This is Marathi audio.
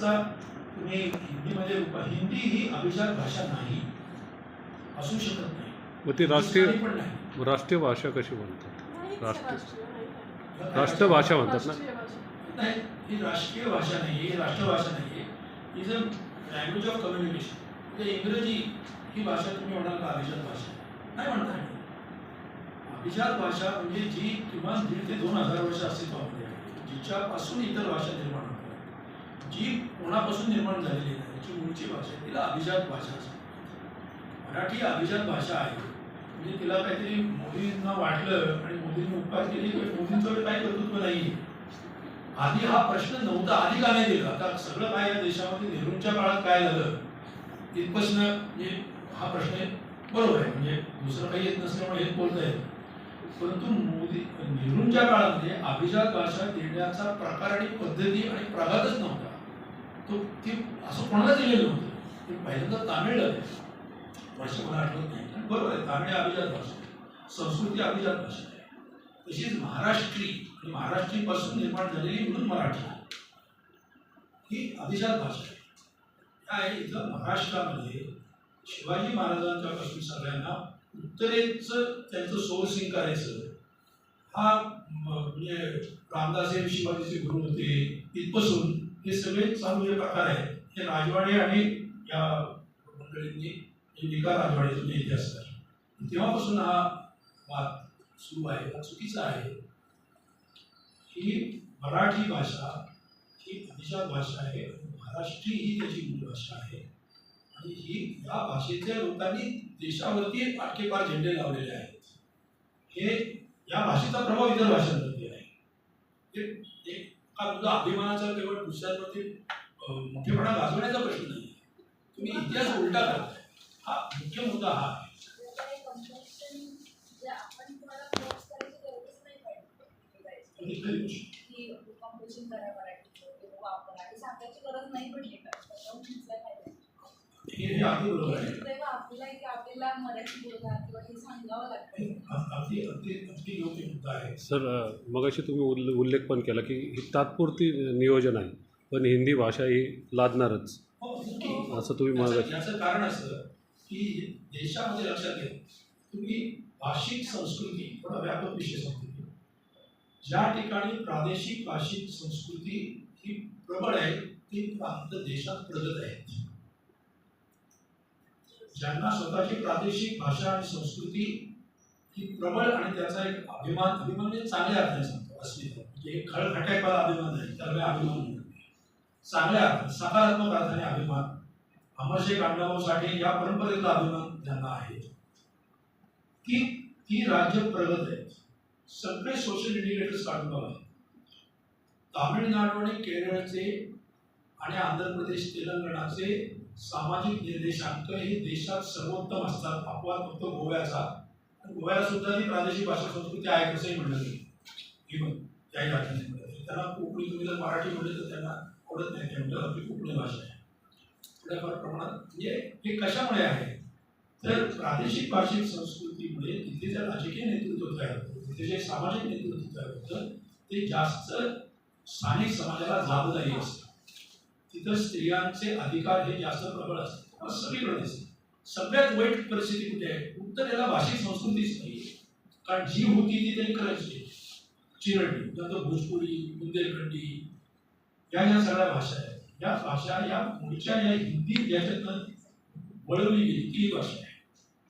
हिंदीचा तुम्ही हिंदीमध्ये रूप- हिंदी ही अभिजात भाषा नाही. असू शकत नाही. मग ती राष्ट्रीय पण नाही. राष्ट्रीय भाषा कशी म्हणतात राष्ट्रीय नाही. राष्ट्रभाषा म्हणतात ना? राष्ट्रीय भाषा. नाही ही राष्ट्रीय भाषा नाही ही राष्ट्रभाषा नाही आहे. Is a language of communication म्हणजे इंग्रजी ही भाषा तुम्ही म्हणाल का अभिजात भाषा? नाही म्हणता अभिजात भाषा म्हणजे जी किमान दीड ते दोन हजार वर्ष अस्तित्वामध्ये आहे. जिच्यापासून इतर भाषा निर्माण होतात. जी कोणापासून निर्माण झालेली नाही जी मूळची भाषा आहे तिला अभिजात भाषा असते मराठी अभिजात भाषा आहे. म्हणजे तिला काहीतरी मोदींना वाटलं आणि मोदींनी उपकार केले की मोदींचं काही कर्तृत्व नाही आधी हा प्रश्न नव्हता आधी का नाही दिला? आता सगळं काय या देशामध्ये नेहरूंच्या काळात काय झालं? तिथपासून म्हणजे हा प्रश्न बरोबर आहे. म्हणजे दुसरं काही येत नसल्यामुळे हेच बोलता येत परंतु मोदी नेहरूंच्या काळामध्ये अभिजात भाषा देण्याचा प्रकार आणि पद्धती आणि प्रघातच नव्हता. तो ती असं कोणाला दिलेलं नव्हतं. ते पहिल्यांदा तामिळ भाषा मला आठवत नाही. पण बरोबर आहे तामिळ अभिजात भाषा आहे. संस्कृती अभिजात भाषा आहे. तशीच महाराष्ट्री आणि महाराष्ट्रीपासून निर्माण झालेली म्हणून मराठी ही अभिजात भाषा आहे. काय इथं महाराष्ट्रामध्ये शिवाजी महाराजांच्यापासून सगळ्यांना उत्तरेचं त्यांचं सोर्सिंग करायचं. हा म्हणजे रामदास हे शिवाजीचे गुरु होते इथपासून हे सगळे चालू जे प्रकार आहेत. हे राजवाडे आणि या मंडळींनी एका निका राजवाडे असतात इतिहास आहे तेव्हापासून हा वाद सुरू आहे हा चुकीचा आहे. ही मराठी भाषा ही अभिजात भाषा आहे महाराष्ट्री ही त्याची मूळ भाषा आहे. आणि ही या भाषेच्या लोकांनी देशावरती आटकेपार झेंडे लावलेले आहेत. हे या भाषेचा प्रभाव इतर भाषांवरती आहे. ते ते हा तुझा अभिमानाचा केवळ दुसऱ्यांवरती अं, मोठेपणा गाजवण्याचा प्रश्न नाही. तुम्ही इतिहास उलटा करताय. हा मुख्य मुद्दा हा आहे. आणि खरी गोष्ट. हे हे अगदी बरोबर आहे योग्य मुद्दा आहे? सर मगाशी तुम्ही उल्ले उल्लेख पण केला की ही तात्पुरती नियोजन आहे पण हिंदी भाषा ही लादणारच. हो, नक्की. असं तुम्ही मगाशी याचं कारण असं की देशामध्ये लक्षात घ्या तुम्ही भाषिक संस्कृती थोडा व्यापक विषय सांगतो. ज्या ठिकाणी प्रादेशिक भाषिक संस्कृती ही प्रबळ आहे ती प्रांत देशात प्रगत आहेत ज्यांना स्वतःची प्रादेशिक भाषा आणि संस्कृती ही प्रबळ आणि त्याचा एक अभिमान अभिमान म्हणजे चांगल्या अर्थाने सांगतो अस्मिता म्हणजे एक खळखट्यापाला अभिमान आहे त्याला अभिमान चांगल्या अर्थ सकारात्मक अर्थाने अभिमान अमरशेख अण्णाभाऊ साठे या परंपरेचा अभिमान त्यांना आहे. की ही राज्य प्रगत आहे. सगळे सोशल इंडिकेटर्स काढून बघा. तामिळनाडू आणि केरळचे आणि आंध्र प्रदेश तेलंगणाचे सामाजिक निर्देशांक हे देशात सर्वोत्तम असतात. अपवाद फक्त गोव्याचा. गोव्याला सुद्धा ती प्रादेशिक भाषा संस्कृती आहे कसंही म्हणलं गेलं इव्हन त्याही राज्याने म्हणलं त्यांना कोकणी तुम्ही जर मराठी म्हणले तर त्यांना आवडत नाही ते आपली कोकणी भाषा आहे. थोड्याफार प्रमाणात म्हणजे हे कशामुळे आहे? तर प्रादेशिक भाषिक संस्कृतीमुळे तिथे जे राजकीय नेतृत्व तयार होतं तिथे जे सामाजिक नेतृत्व तयार होतं ते जास्त स्थानिक समाजाला जाबदारी असतं. तिथं स्त्रियांचे अधिकार हे जास्त प्रबळ असतात. सगळीकडे दिसतं सगळ्यात वाईट परिस्थिती कुठे आहे? उत्तरेला भाषिक संस्कृतीच नाही कारण जी होती ती त्यांनी करायची चिरडली नंतर भोजपुरी बुंदेलखंडी या ज्या सगळ्या भाषा आहेत. या भाषा या पुढच्या या हिंदी याच्यातनं वळवली गेली ती भाषा आहे.